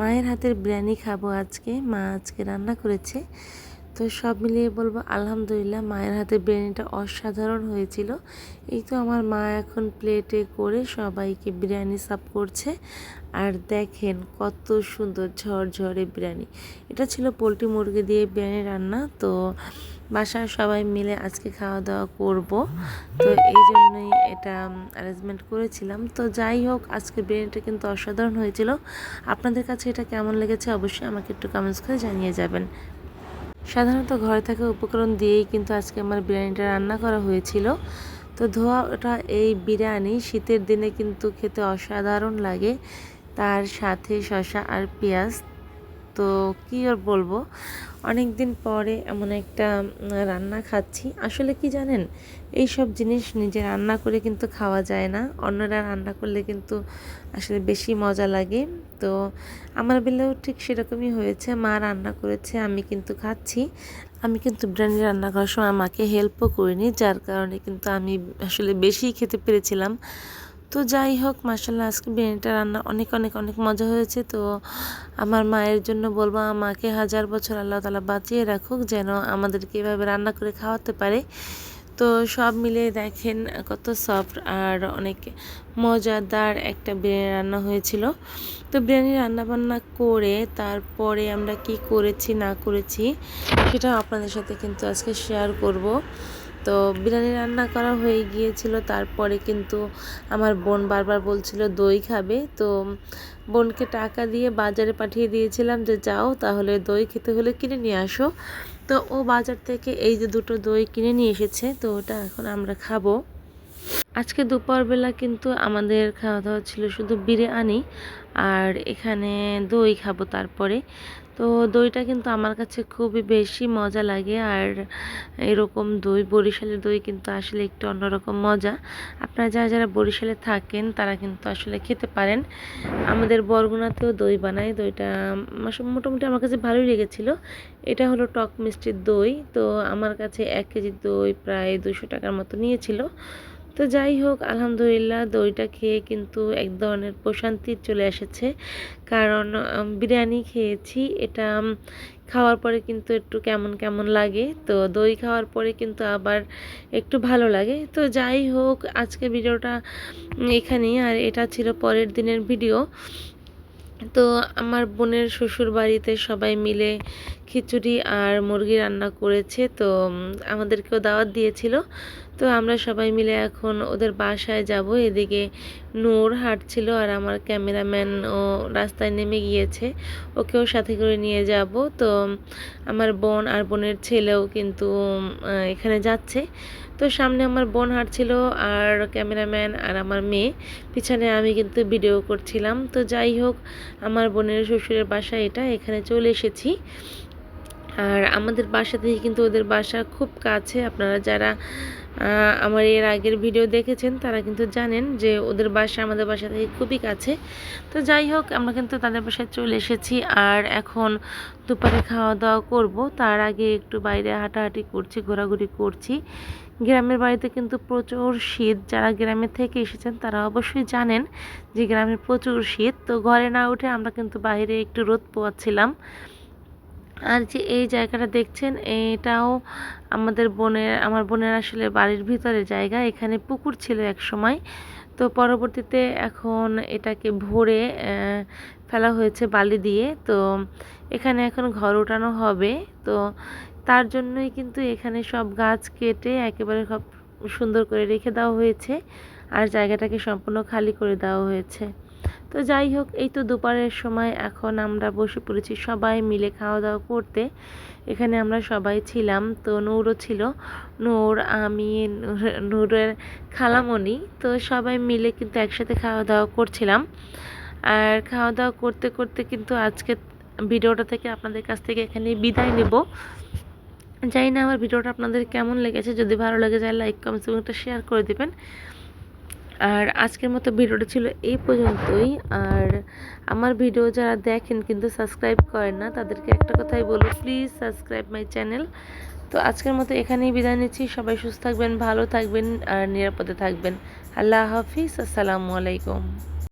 মায়ের হাতের বিরিয়ানি খাব আজকে মা আজকে রান্না করেছে। তো সব মিলিয়ে বলব আলহামদুলিল্লাহ মায়ের হাতে বিরিয়ানিটা অসাধারণ হয়েছিল। এই তো আমার মা এখন প্লেটে করে সবাইকে বিরিয়ানি সার্ভ করছে। আর দেখেন কত সুন্দর ঝরঝরে বিরিয়ানি। এটা ছিল পোলট্রি মুরগি দিয়ে বিরিয়ানি রান্না, তো বাসার সবাই মিলে আজকে খাওয়া দাওয়া করব। তো এই জন্যই এটা অ্যারেঞ্জমেন্ট করেছিলাম। তো যাই হোক, আজকে বিরিয়ানিটা কিন্তু অসাধারণ হয়েছিল। আপনাদের কাছে এটা কেমন লেগেছে অবশ্যই আমাকে একটু কমেন্টস করে জানিয়ে যাবেন। সাধারণত ঘরে থাকা উপকরণ দিয়েই কিন্তু আজকে আমার বিরিয়ানিটা রান্না করা হয়েছিল। তো ধোয়াটা এই বিরিয়ানি শীতের দিনে কিন্তু খেতে অসাধারণ লাগে। তার সাথে শসা আর পেঁয়াজ তো কী আর বলব? অনেক দিন পরে এমন একটা রান্না খাচ্ছি। আসলে কি জানেন? এই সব জিনিস নিজে রান্না করে কিন্তু খাওয়া যায় না। অন্যরা রান্না করলে কিন্তু আসলে বেশি মজা লাগে। তো আমার বেলাও ঠিক সেরকমই হয়েছে। মা রান্না করেছে, আমি কিন্তু খাচ্ছি। আমি কিন্তু বিরিয়ানি রান্না করার সময় মাকে হেল্পও করিনি, যার কারণে কিন্তু আমি আসলে বেশি খেতে পেরেছিলাম। তো যাই হোক মাসাল্লাহ আজকে বিরিয়ানিটা রান্না অনেক অনেক অনেক মজা হয়েছে। তো আমার মায়ের জন্য বলব, আমাকে হাজার বছর আল্লাহ তালা বাঁচিয়ে রাখুক, যেন আমাদেরকে এভাবে রান্না করে খাওয়াতে পারে। তো সব মিলে দেখেন কত সফট আর অনেক মজাদার একটা বিরিয়ানি রান্না হয়েছিল। তো বিরিয়ানি রান্না বান্না করে তারপরে আমরা কি করেছি, না করেছি, সেটা আপনাদের সাথে কিন্তু আজকে শেয়ার করব। তো বিরিয়ানি রান্না করা হয়ে গিয়েছিল, তারপরে কিন্তু আমার বোন বারবার বলছিল, দই খাবে? তো বোনকে টাকা দিয়ে বাজারে পাঠিয়ে দিয়েছিলাম যে, যাও, তাহলে দই খেতে হলে কিনে নিয়ে আসো। তো ও বাজার থেকে এই যে দুটো দই কিনে নিয়ে এসেছে, তো ওটা এখন আমরা খাব। আজকে দুপুরবেলা কিন্তু আমাদের খাওয়া দাওয়া ছিল শুধু বিরিয়ানি, আর এখানে দই খাব তারপরে। তো দইটা কিন্তু আমার কাছে খুবই বেশি মজা লাগে আর এরকম দই, বরিশালের দই কিন্তু আসলে একটু অন্যরকম মজা। আপনারা যারা যারা বরিশালে থাকেন তারা কিন্তু আসলে খেতে পারেন। আমাদের বরগুনাতেও দই বানায় দইটা মোটামুটি আমার কাছে ভালোই লেগেছিলো। এটা হলো টক মিষ্টির দই। তো আমার কাছে এক কেজি দই প্রায় দুশো টাকার মতো নিয়েছিল। তো যাই হোক, আলহামদুলিল্লাহ দইটা খেয়ে কিন্তু এক ধরনের প্রশান্তি চলে এসেছে। কারণ বিরিয়ানি খেয়েছি, এটা খাওয়ার পরে কিন্তু একটু কেমন কেমন লাগে। তো দই খাওয়ার পরে কিন্তু আবার একটু ভালো লাগে। তো যাই হোক, আজকে ভিডিওটা এখানেই। আর এটা ছিল পরের দিনের ভিডিও। তো আমার বোনের শ্বশুর বাড়িতে সবাই মিলে খিচুড়ি আর মুরগি রান্না করেছে। তো আমাদেরকেও দাওয়াত দিয়েছিল। তো আমরা সবাই মিলে এখন ওদের বাসায় যাব। এদিকে নূর হাঁটছিল আর আমার ক্যামেরাম্যান ও রাস্তায় নেমে গিয়েছে। ওকেও সাথে করে নিয়ে যাব। তো আমার বোন আর বোনের ছেলেও কিন্তু এখানে যাচ্ছে। তো সামনে আমার বোন হাঁটছিল আর ক্যামেরাম্যান আর আমার মেয়ে। পিছনে আমি কিন্তু ভিডিও করছিলাম। তো যাই হোক, আমার বোনের শ্বশুরের বাসা এটা। এখানে চলে এসেছি। আর আমাদের বাসা থেকে কিন্তু ওদের বাসা খুব কাছে। আপনারা যারা আমার এর আগের ভিডিও দেখেছেন, তারা কিন্তু জানেন যে ওদের বাসা আমাদের বাসা থেকে খুবই কাছে। তো যাই হোক, আমরা কিন্তু তাদের বাসায় চলে এসেছি আর এখন দুপুরে খাওয়া দাওয়া করব। তার আগে একটু বাইরে হাঁটাহাঁটি করছি, ঘোরাঘুরি করছি। গ্রামের বাড়িতে কিন্তু প্রচুর শীত। যারা গ্রামে থেকে এসেছেন, তারা অবশ্যই জানেন যে গ্রামে প্রচুর শীত। তো ঘরে না উঠে আমরা কিন্তু বাইরে একটু রোদ পোয়াচ্ছিলাম। আর যে এই জায়গাটা দেখছেন, এটাও আমাদের বোনের আমার বোনের আসলে বাড়ির ভিতরে জায়গা, এখানে পুকুর ছিল এক সময় তো পরবর্তীতে এখন এটাকে ভরে ফেলা হয়েছে বালি দিয়ে। তো এখানে এখন ঘর ওঠানো হবে। তো তার জন্যই কিন্তু এখানে সব গাছ কেটে একেবারে সব সুন্দর করে রেখে দেওয়া হয়েছে। আর জায়গাটাকে সম্পূর্ণ খালি করে দেওয়া হয়েছে। তো যাই হোক, এই তো দুপুরের সময় এখন আমরা বসে পড়েছি সবাই মিলে খাওয়া দাওয়া করতে। এখানে আমরা সবাই ছিলাম, তো নূরও ছিল। নূর, আমি নূরের খালামণি, তো সবাই মিলে কিন্তু একসাথে খাওয়া দাওয়া করছিলাম। আর খাওয়া দাওয়া করতে করতে কিন্তু আজকে ভিডিওটা থেকে আপনাদের কাছ থেকে এখানে বিদায় নেব। জানি না আমার ভিডিওটা আপনাদের কেমন লেগেছে, যদি ভালো লেগে যায় লাইক কমেন্টস শেয়ার করে দিবেন। আর আজকের মতো ভিডিওটা ছিল এই পর্যন্তই। আর আমার ভিডিও যারা দেখেন কিন্তু সাবস্ক্রাইব করেন না, তাদেরকে একটা কথাই বলো প্লিজ সাবস্ক্রাইব মাই চ্যানেল তো আজকের মতো এখানেই বিদায় নিচ্ছি। সবাই সুস্থ থাকবেন, ভালো থাকবেন আর নিরাপদে থাকবেন। আল্লাহ হাফিজ, আসসালামু আলাইকুম।